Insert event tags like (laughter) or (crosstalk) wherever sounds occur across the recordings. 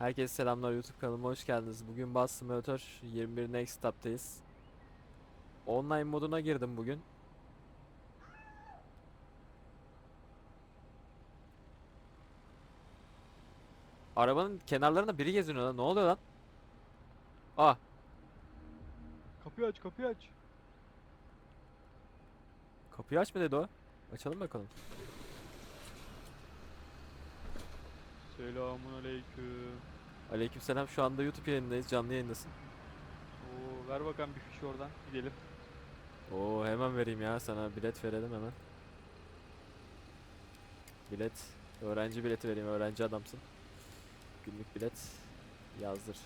Herkese selamlar YouTube kanalıma hoş geldiniz. Bugün Bus Simulator 21 Next Stop'tayız. Online moduna girdim bugün. Arabanın kenarlarında biri geziniyor lan. Ne oluyor lan? Ah, Kapıyı aç, kapıyı aç. kapıyı aç mı dedi o? Açalım bakalım. Selamun aleyküm. Aleykümselam. Şu anda YouTube yayındayız. Canlı yayındasın. Oo, ver bakalım bir fiş oradan. Gidelim. Oo hemen vereyim ya sana bilet verelim hemen. Bilet. Öğrenci bileti vereyim. Öğrenci adamsın. Günlük bilet yazdır.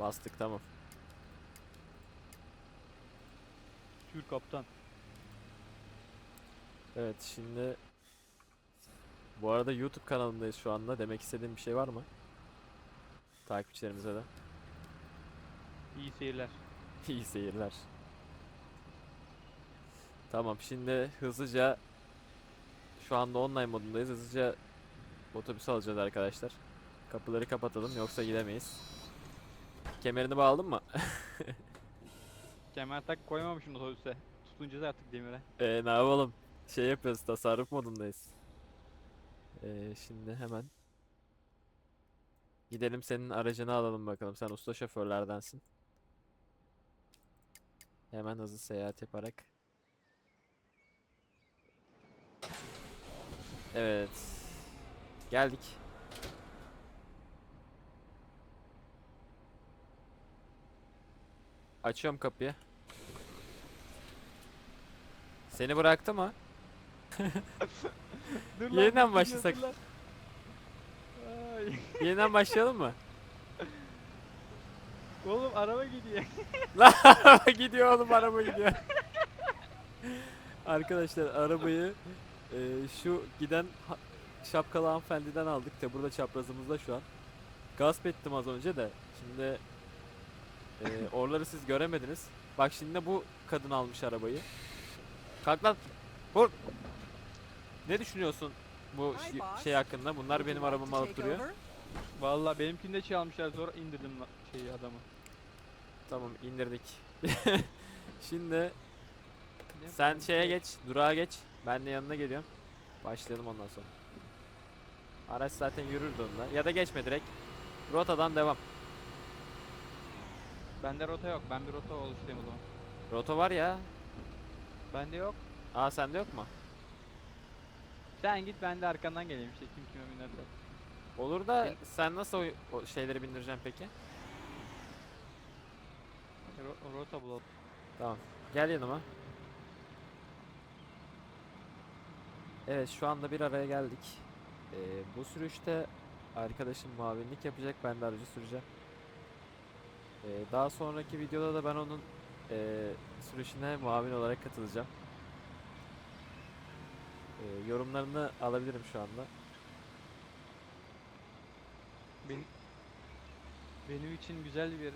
Bastık tamam. Türk kaptan. Evet şimdi bu arada YouTube kanalındayız şu anda. Demek istediğim bir şey var mı? Takipçilerimize de. İyi seyirler. (laughs) İyi seyirler. Tamam şimdi hızlıca şu anda online modundayız. Hızlıca otobüs alacağız arkadaşlar. Kapıları kapatalım yoksa gidemeyiz. Kemerini bağladın mı? (laughs) Kemer tak koymamışsın otobüse. Tutunacağız artık demire. Ee, ne yapalım? Şey yapıyoruz tasarruf modundayız. Ee, şimdi hemen gidelim senin aracını alalım bakalım. Sen usta şoförlerdensin. Hemen hızlı seyahat yaparak. Evet. Geldik. Açıyorum kapıyı. Seni bıraktı mı? (laughs) Dur Yeniden dur, başlasak. dur lan. Ay. Yeniden başlayalım mı? (laughs) Oğlum araba gidiyor. (laughs) Lan araba gidiyor oğlum araba gidiyor. Arkadaşlar arabayı e, şu giden ha- şapkalı hanımefendiden aldık da burada çaprazımızda şu an. Gasp ettim az önce de. Şimdi e, oraları siz göremediniz. Bak şimdi de bu kadın almış arabayı. Kalk lan. Vur. Ne düşünüyorsun bu boss. şey hakkında? Bunlar benim arabamı alıp duruyor. Vallahi benimkini de çalmışlar sonra indirdim la- şeyi adamı. Tamam indirdik. (laughs) Şimdi Sen şeye geç, durağa geç. Ben de yanına geliyorum. Başlayalım ondan sonra. Araç zaten yürürdü onunla. Ya da geçme direkt. Rotadan devam. Bende rota yok. Ben bir rota oluşturayım o zaman. Rota var ya. Bende yok. Aa sende yok mu? Sen git ben de arkandan geleyim işte kim kime binerse. Olur da sen nasıl o, o şeyleri bindireceksin peki? Ro- rota bulalım. Tamam. Gel yanıma. Evet şu anda bir araya geldik. Ee, bu sürüşte arkadaşım muavinlik yapacak. Ben de aracı süreceğim. Ee, daha sonraki videoda da ben onun ee, sürüşüne muavin olarak katılacağım. Ee, yorumlarını alabilirim şu anda. Benim, benim için güzel bir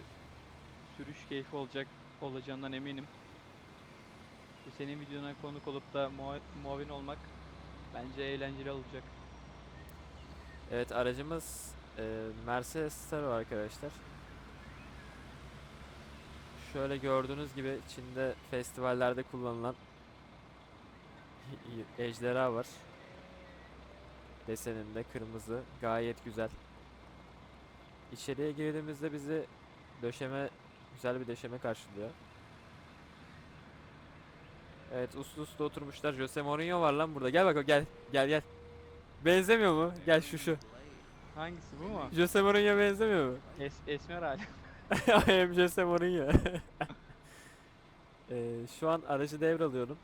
sürüş keyfi olacak olacağından eminim. Senin videona konuk olup da muavin olmak bence eğlenceli olacak. Evet aracımız e, Mercedes Staro arkadaşlar. Şöyle gördüğünüz gibi Çin'de festivallerde kullanılan ejderha var. Deseninde kırmızı gayet güzel. İçeriye girdiğimizde bizi döşeme güzel bir döşeme karşılıyor. Evet uslu uslu oturmuşlar. Jose Mourinho var lan burada. Gel bak gel. Gel gel. Benzemiyor mu? Gel şu şu. Hangisi bu mu? Jose Mourinho benzemiyor mu? Es Esmer hali. (laughs) (laughs) I am Jose Mourinho. (laughs) Ee, şu an aracı devralıyorum.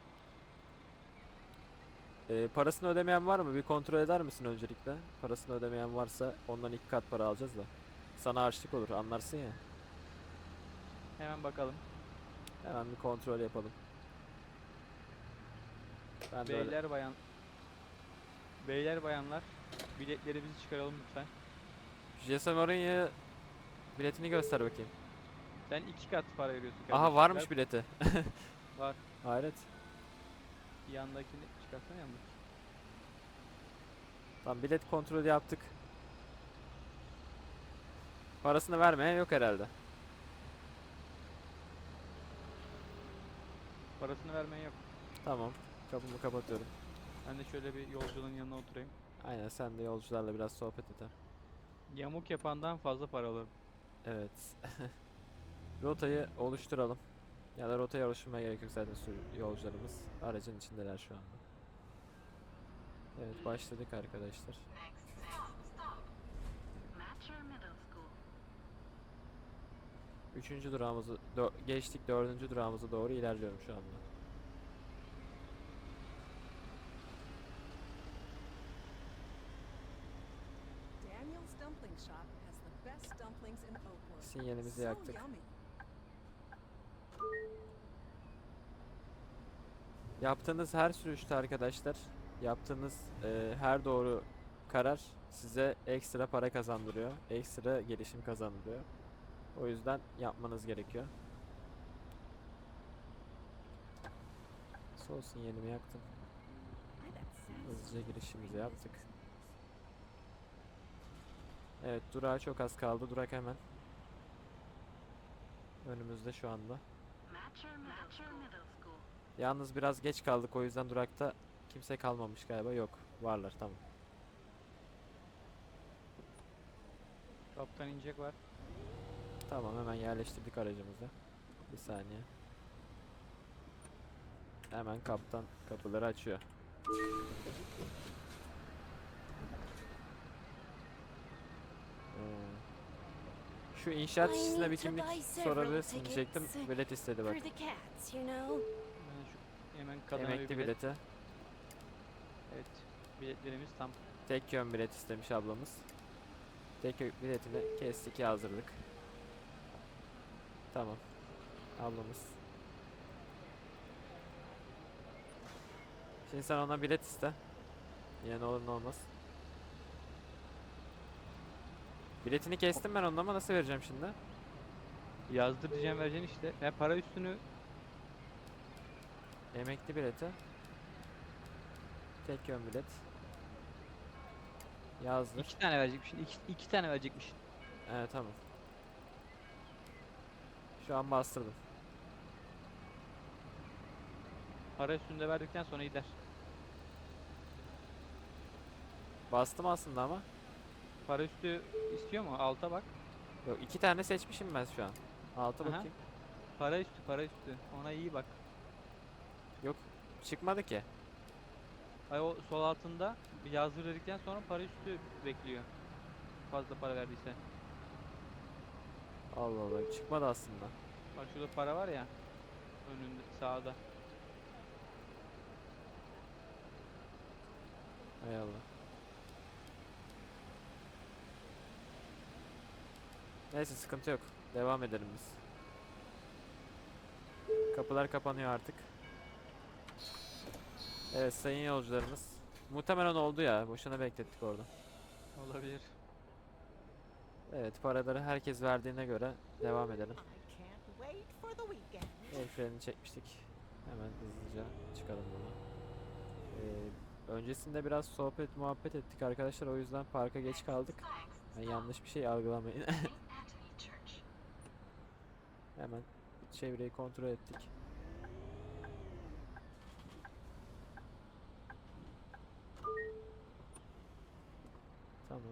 Ee, parasını ödemeyen var mı? Bir kontrol eder misin öncelikle? Parasını ödemeyen varsa ondan iki kat para alacağız da. Sana harçlık olur anlarsın ya. Hemen bakalım. Hemen bir kontrol yapalım. Ben de öyle- Beyler bayan. Beyler bayanlar. Biletlerimizi çıkaralım lütfen. Jose Mourinho biletini göster bakayım. Sen iki kat para veriyorsun Aha kardeşim. varmış bileti. (laughs) Var. Hayret. Yandakini çıkarsana yanda. Tamam bilet kontrolü yaptık. Parasını vermeyen yok herhalde. Parasını vermeyen yok. Tamam. Kapımı kapatıyorum. Ben de şöyle bir yolcunun yanına oturayım. Aynen sen de yolcularla biraz sohbet et. ha. Yamuk yapandan fazla para alırım. Evet. (laughs) Rotayı oluşturalım. Ya da rotayı oluşturmaya gerek yok zaten yolcularımız aracın içindeler şu anda. Evet başladık arkadaşlar. Üçüncü durağımızı dö- geçtik dördüncü durağımıza doğru ilerliyorum şu anda. Daniel's Dumpling Yaptığınız her sürüşte arkadaşlar, yaptığınız e, her doğru karar size ekstra para kazandırıyor, ekstra gelişim kazandırıyor. O yüzden yapmanız gerekiyor. Sol sinyalimi yaktım. Hızlıca girişimizi yaptık. Evet, durağa çok az kaldı. Durak hemen önümüzde şu anda. Matcher School. Yalnız biraz geç kaldık o yüzden durakta kimse kalmamış galiba. Yok, varlar tamam. Kaptan inecek var. Tamam hemen yerleştirdik aracımızı. Bir saniye. Hemen kaptan kapıları açıyor. Ee, Şu inşaat işçisine bir kimlik sorabilirsin diyecektim. Bilet istedi bak. Hemen kadına Emekli bilet. bileti. Evet. Biletlerimiz tam. Tek yön bilet istemiş ablamız. Tek yön biletini kestik yazdırdık. Tamam. Ablamız. Şimdi sen ona bilet iste. Yine ne olur ne olmaz. Biletini kestim ben onun ama nasıl vereceğim şimdi? Yazdır diyeceğim vereceksin işte. Ya para üstünü Emekli bileti. Tek yön bilet. Yazdır. iki tane verecekmişsin. İki, iki tane verecekmişsin. Evet tamam. Şu an bastırdım. Para üstünde verdikten sonra gider. Bastım aslında ama. Para üstü istiyor mu? Alta bak. Yok iki tane seçmişim ben şu an. Altı Aha. bakayım. Para üstü, para üstü. Ona iyi bak. Yok çıkmadı ki. Ay o sol altında bir yazdır dedikten sonra para üstü bekliyor. Fazla para verdiyse. Allah Allah çıkmadı aslında. Bak şurada para var ya. Önünde sağda. Hay Allah. Neyse sıkıntı yok. Devam edelim biz. Kapılar kapanıyor artık. Evet sayın yolcularımız. Muhtemelen oldu ya. Boşuna beklettik orada. Olabilir. Evet paraları herkes verdiğine göre devam edelim. El frenini çekmiştik. Hemen hızlıca çıkalım bunu. Ee, öncesinde biraz sohbet muhabbet ettik arkadaşlar o yüzden parka geç kaldık. Yani yanlış bir şey algılamayın. (laughs) Hemen çevreyi kontrol ettik. Tamam.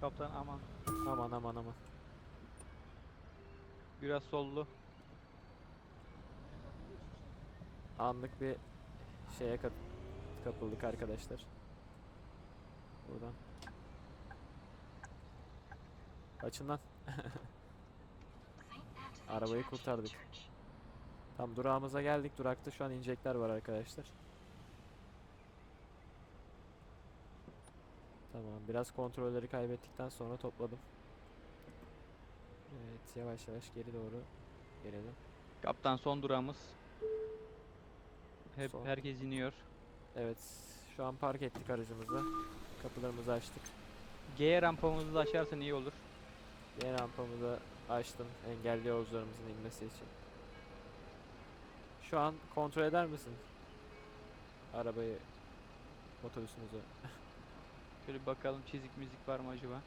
Kaptan aman. Aman aman aman. Biraz sollu. Anlık bir şeye kap- kapıldık arkadaşlar. Buradan. Açın lan. (laughs) Arabayı kurtardık. Tam durağımıza geldik. Durakta şu an inecekler var arkadaşlar. Tamam. Biraz kontrolleri kaybettikten sonra topladım. Evet. Yavaş yavaş geri doğru gelelim. Kaptan son durağımız. Hep Son. herkes iniyor. Evet. Şu an park ettik aracımızı. Kapılarımızı açtık. G rampamızı da açarsan iyi olur. Diğer rampamızı açtım. Engelli yolcularımızın inmesi için. Şu an kontrol eder misin? arabayı otobüsümüzü. (laughs) Şöyle bir bakalım çizik müzik var mı acaba?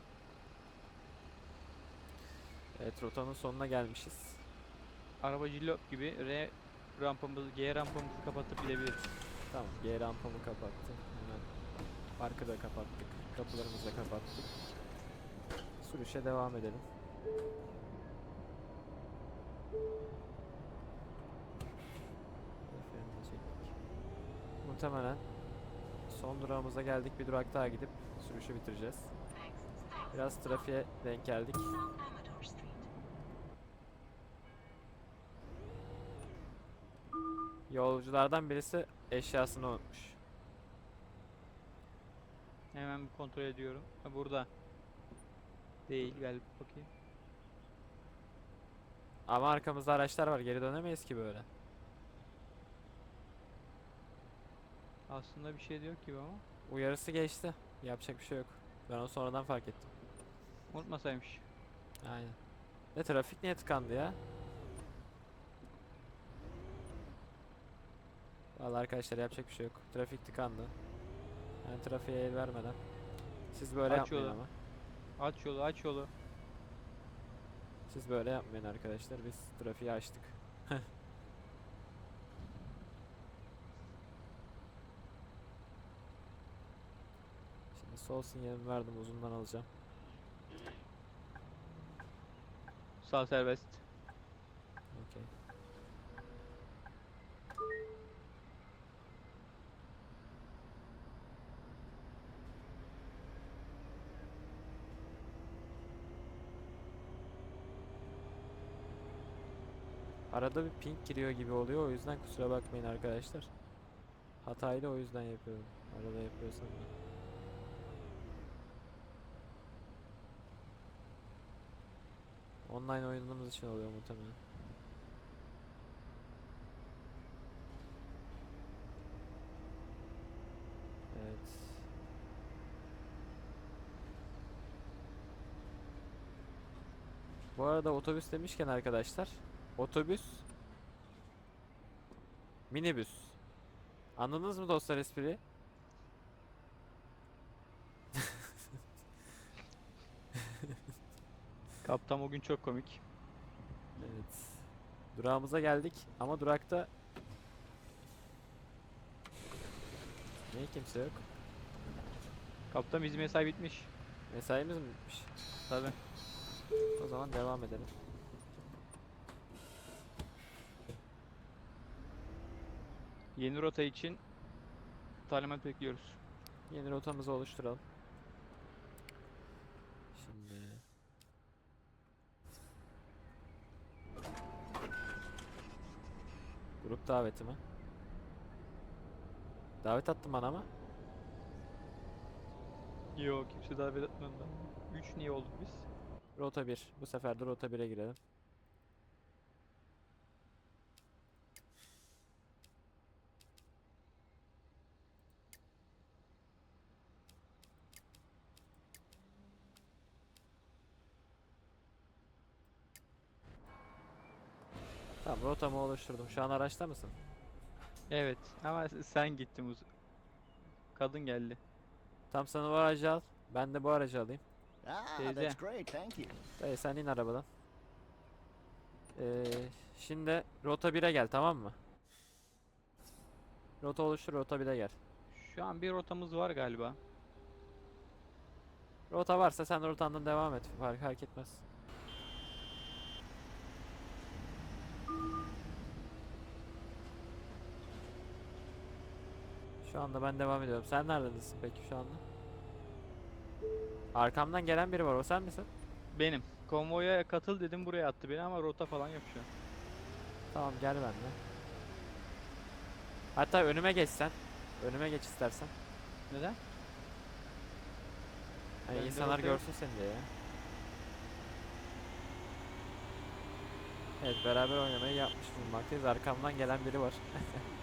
Evet rotanın sonuna gelmişiz. Araba cillop gibi R rampamızı, G rampamızı kapatıp gidebiliriz. Tamam G rampamı kapattım. Hemen parkı da kapattık. Kapılarımızı da kapattık. Sürüşe devam edelim. Muhtemelen son durağımıza geldik. Bir durak daha gidip sürüşü bitireceğiz. Biraz trafiğe denk geldik. Yolculardan birisi eşyasını unutmuş. Hemen bir kontrol ediyorum. Ha, burada. Değil galiba bakayım. Ama arkamızda araçlar var. Geri dönemeyiz ki böyle. Aslında bir şey de yok gibi ama. Uyarısı geçti. Yapacak bir şey yok. Ben onu sonradan fark ettim. Unutmasaymış. Aynen. Ne trafik niye tıkandı ya? Vallahi arkadaşlar yapacak bir şey yok. Trafik tıkandı. Yani trafiğe el vermeden. Siz böyle Aç yapmayın yolu. ama. Aç yolu aç yolu. Siz böyle yapmayın arkadaşlar. Biz trafiği açtık. (laughs) Şimdi sol sinyalimi verdim. Uzundan alacağım. Sağ serbest. Okey. Arada bir ping giriyor gibi oluyor o yüzden kusura bakmayın arkadaşlar. Hatayı da o yüzden yapıyorum. Arada yapıyorsam da. Online oynadığımız için oluyor muhtemelen. Evet. Bu arada otobüs demişken arkadaşlar, otobüs minibüs. Anladınız mı dostlar espriyi? Kaptan bugün çok komik. Evet. Durağımıza geldik ama durakta Niye kimse yok? Kaptan bizim mesai bitmiş. Mesaimiz mi bitmiş? Tabi. O zaman devam edelim. Yeni rota için talimat bekliyoruz. Yeni rotamızı oluşturalım. Şimdi Grup daveti mi? Davet attım bana ama. Yok kimse davet etmedi. 3 niye olduk biz? Rota 1. Bu sefer de rota 1'e girelim. Rotamı oluşturdum. Şu an araçta mısın? Evet ama sen gittin uz. Kadın geldi. Tam sen o aracı al. Ben de bu aracı alayım. Ah, Teyze. that's great. Thank you. Dayı sen in arabadan. Ee, şimdi rota 1'e gel tamam mı? Rota oluştur rota 1'e gel. Şu an bir rotamız var galiba. Rota varsa sen rotandan devam et. Fark, fark etmez. Şu anda ben devam ediyorum. Sen neredesin peki şu anda? Arkamdan gelen biri var. O sen misin? Benim. Konvoya katıl dedim buraya attı beni ama rota falan yok şu an. Tamam gel benimle. Hatta önüme geç sen. Önüme geç istersen. Neden? Hani Bende insanlar görsün seni diye ya. Evet beraber oynamayı yapmış bulunmaktayız. Arkamdan gelen biri var. (laughs)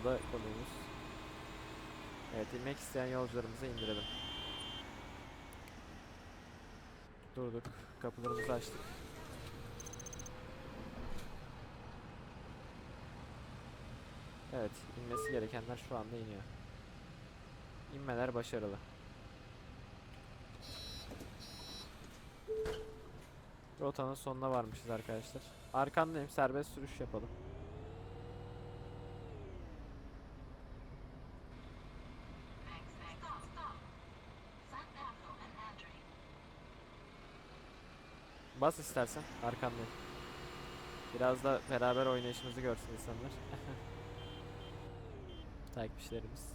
o da konuğumuz. Evet inmek isteyen yolcularımızı indirelim. Durduk. Kapılarımızı açtık. Evet, inmesi gerekenler şu anda iniyor. İnmeler başarılı. Rotanın sonuna varmışız arkadaşlar. Arkandayım, serbest sürüş yapalım. Bas istersen, arkandayım. Biraz da beraber oynayışımızı görsün insanlar. (laughs) Takipçilerimiz.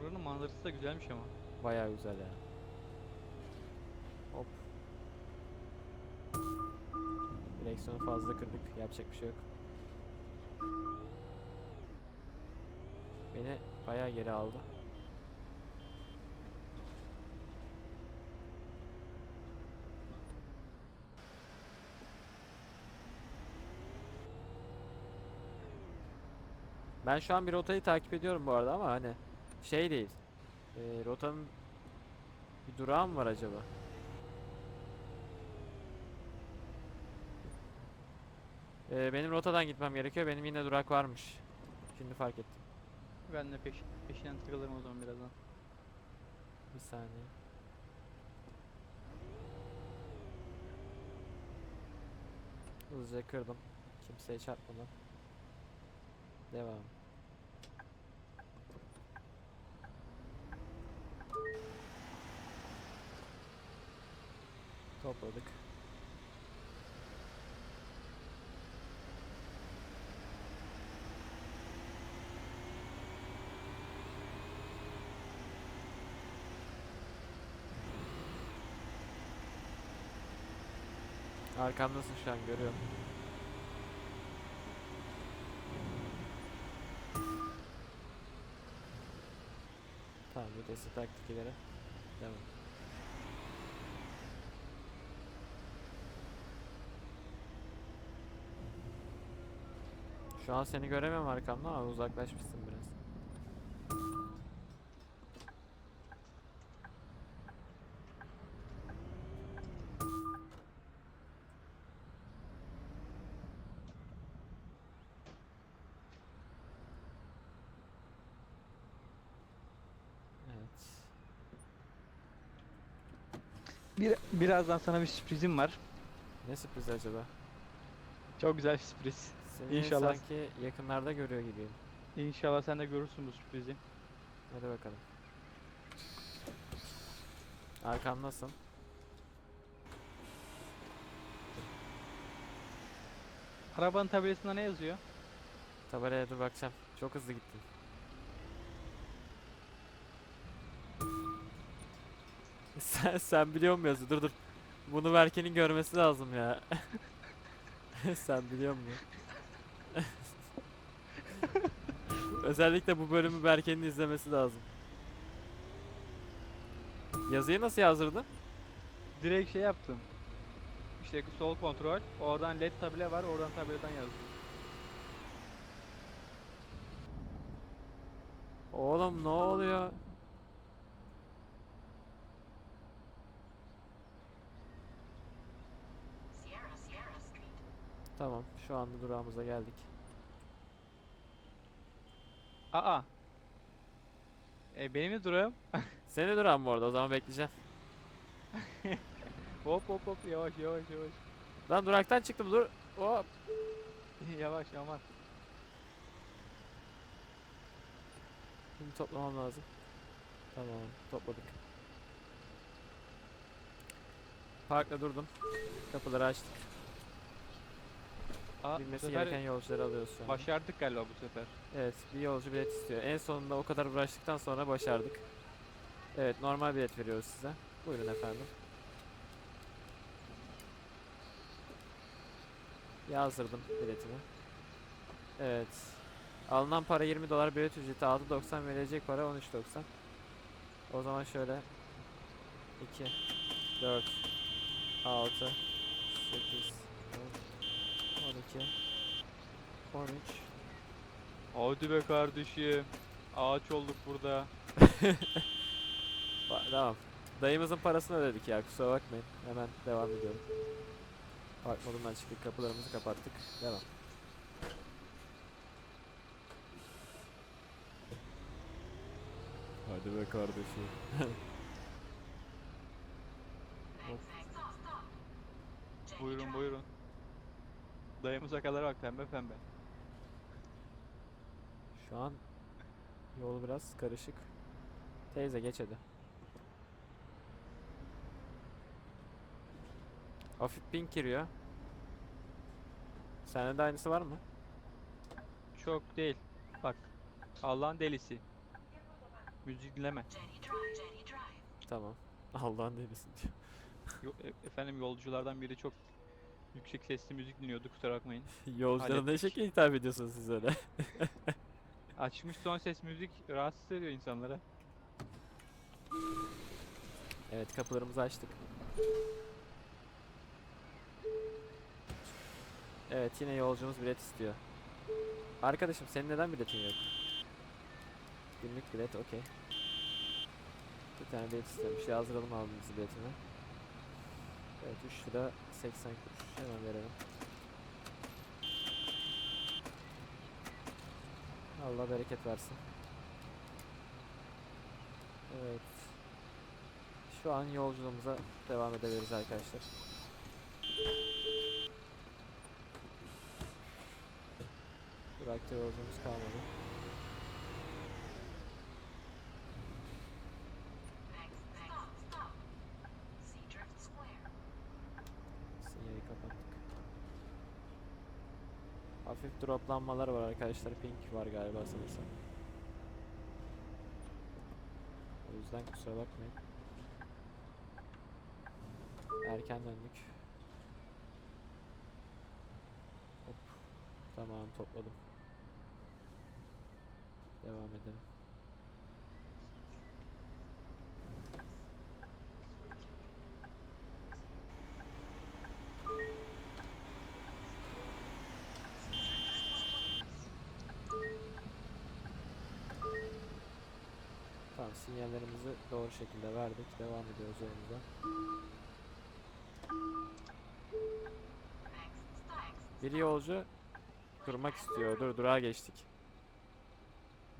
Buranın manzarası da güzelmiş ama. Bayağı güzel ya. Hop. Direksiyonu fazla kırdık. Yapacak bir şey yok. Beni bayağı geri aldı. Ben şu an bir rotayı takip ediyorum bu arada ama hani şey değil. Ee, rotanın bir durağı mı var acaba? Ee, benim rotadan gitmem gerekiyor. Benim yine durak varmış. Şimdi fark ettim. Ben de peş, peşinden takılırım o zaman birazdan. Bir saniye. Hızlıca kırdım. Kimseye çarpmadan. Devam. Topladık. Arkamdasın şu an görüyorum. Tamam vitesi taktik. Devam. Şu an seni göremiyorum arkamda ama uzaklaşmışsın biraz. Evet. Bir, birazdan sana bir sürprizim var. Ne sürpriz acaba? Çok güzel bir sürpriz. Seni İnşallah. sanki yakınlarda görüyor gibiyim. İnşallah sen de görürsün bu sürprizi. Hadi bakalım. Arkamdasın. Arabanın tabelasında ne yazıyor? Tabelaya dur bakacağım. Çok hızlı gittin. (laughs) sen, sen biliyor musun yazı? Dur dur. Bunu Berke'nin görmesi lazım ya. (laughs) sen biliyor musun? (laughs) Özellikle bu bölümü Berke'nin izlemesi lazım. Yazıyı nasıl yazdırdın? Direkt şey yaptım. İşte sol kontrol. Oradan led tabela var. Oradan tabeladan yazdım. Oğlum ne oluyor? Tamam, şu anda durağımıza geldik. Aa. E benim de durağım. (laughs) Seni durağım bu arada, o zaman bekleyeceğim. (laughs) Hop hop hop yavaş yavaş yavaş. Lan duraktan çıktım, dur. Hop. (laughs) yavaş aman. Şimdi toplamam lazım. Tamam, topladık. Parkta durdum. Kapıları açtık. Aa, bu Bilmesi sefer gereken yolcuları an. başardık galiba bu sefer. Evet, bir yolcu bilet istiyor. En sonunda o kadar uğraştıktan sonra başardık. Evet, normal bilet veriyoruz size. Buyurun efendim. Yazdırdım biletimi. Evet. Alınan para 20 dolar bilet ücreti 6.90 verilecek para 13.90. O zaman şöyle 2 4 6 8 10 12 13 Hadi be kardeşim. Ağaç olduk burada. (laughs) Ba- Tamam. Dayımızın parasını ödedik ya kusura bakmayın. Hemen devam ediyorum. Park modundan çıktık. Kapılarımızı kapattık. Devam. Hadi be kardeşim. (laughs) Buyurun buyurun. Dayımıza kadar bak pembe pembe. Şu an yol biraz karışık. Teyze geç hadi. Hafif pink giriyor. Sende de aynısı var mı? Çok değil. Bak. Allah'ın delisi. Müzik dinleme. Tamam. (laughs) Allah'ın delisin diyor. Yo- e- efendim yolculardan biri çok yüksek sesli müzik dinliyordu kusura bakmayın. (laughs) Yolculara ne Hallettik. şekilde hitap ediyorsunuz siz öyle? (laughs) Açmış son ses müzik rahatsız ediyor insanlara. Evet kapılarımızı açtık. Evet yine yolcumuz bilet istiyor. Arkadaşım senin neden biletin yok? Günlük bilet okey. Bir tane bilet istemiş. Yazdıralım abimizi biletini. Evet 3 lira 80 kuruş. Hemen verelim. Allah bereket versin. Evet. Şu an yolculuğumuza devam edebiliriz arkadaşlar. Durakta yolculuğumuz kalmadı. Droplanmalar var arkadaşlar. Pink var galiba sanırsam. O yüzden kusura bakmayın. Erken döndük. Hop. Tamam topladım. Devam edelim. Tamam sinyallerimizi doğru şekilde verdik. Devam ediyoruz yolumuza. Bir yolcu durmak istiyor. Dur durağa geçtik.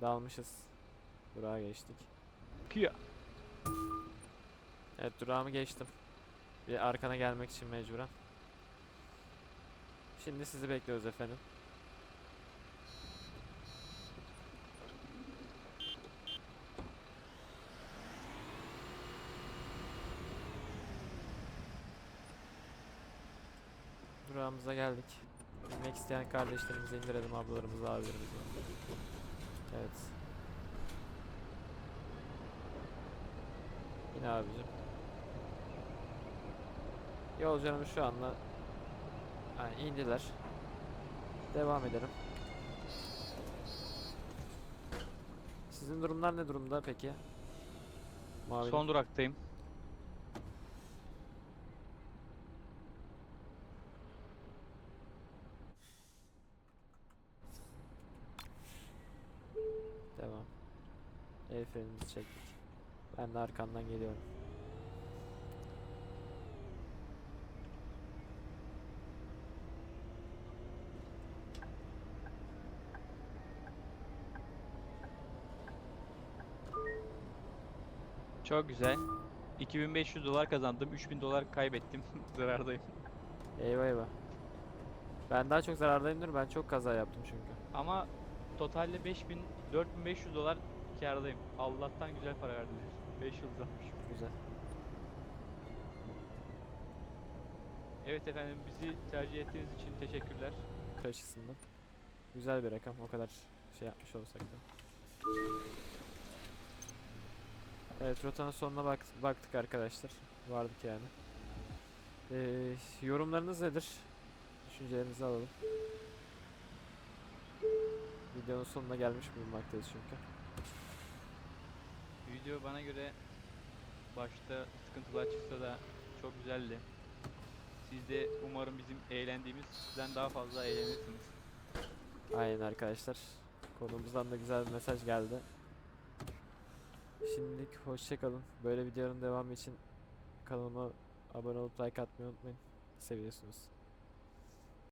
Dalmışız. Durağa geçtik. Kia. Evet durağımı geçtim. Bir arkana gelmek için mecburen. Şimdi sizi bekliyoruz efendim. Durağımıza geldik. İnmek isteyen kardeşlerimizi indirelim, ablalarımızı, abilerimizi. Evet. Yine abicim. Yolcularımız şu anda yani indiler. Devam edelim. Sizin durumlar ne durumda peki? Mavi Son duraktayım. devam. El frenimizi çektik. Ben de arkandan geliyorum. Çok güzel. 2500 dolar kazandım. 3000 dolar kaybettim. (laughs) Zarardayım. Eyvah eyvah. Ben daha çok zarardayımdır. Ben çok kaza yaptım çünkü. Ama totalde 5000 4500 dolar kârdayım. Allah'tan güzel para verdiler. 5 yıl almış. Güzel. Evet efendim bizi tercih ettiğiniz için teşekkürler. Açısından. Güzel bir rakam. O kadar şey yapmış olsak da. Evet rotanın sonuna bak baktık arkadaşlar. Vardık yani. Ee, yorumlarınız nedir? Düşüncelerinizi alalım. Videonun sonuna gelmiş bulunmaktayız çünkü. Video bana göre başta sıkıntılar çıksa da çok güzeldi. Siz de umarım bizim eğlendiğimizden daha fazla eğlenirsiniz. Aynen arkadaşlar. Konumuzdan da güzel bir mesaj geldi. Şimdilik hoşçakalın. Böyle videoların devamı için kanalıma abone olup like atmayı unutmayın. Seviyorsunuz.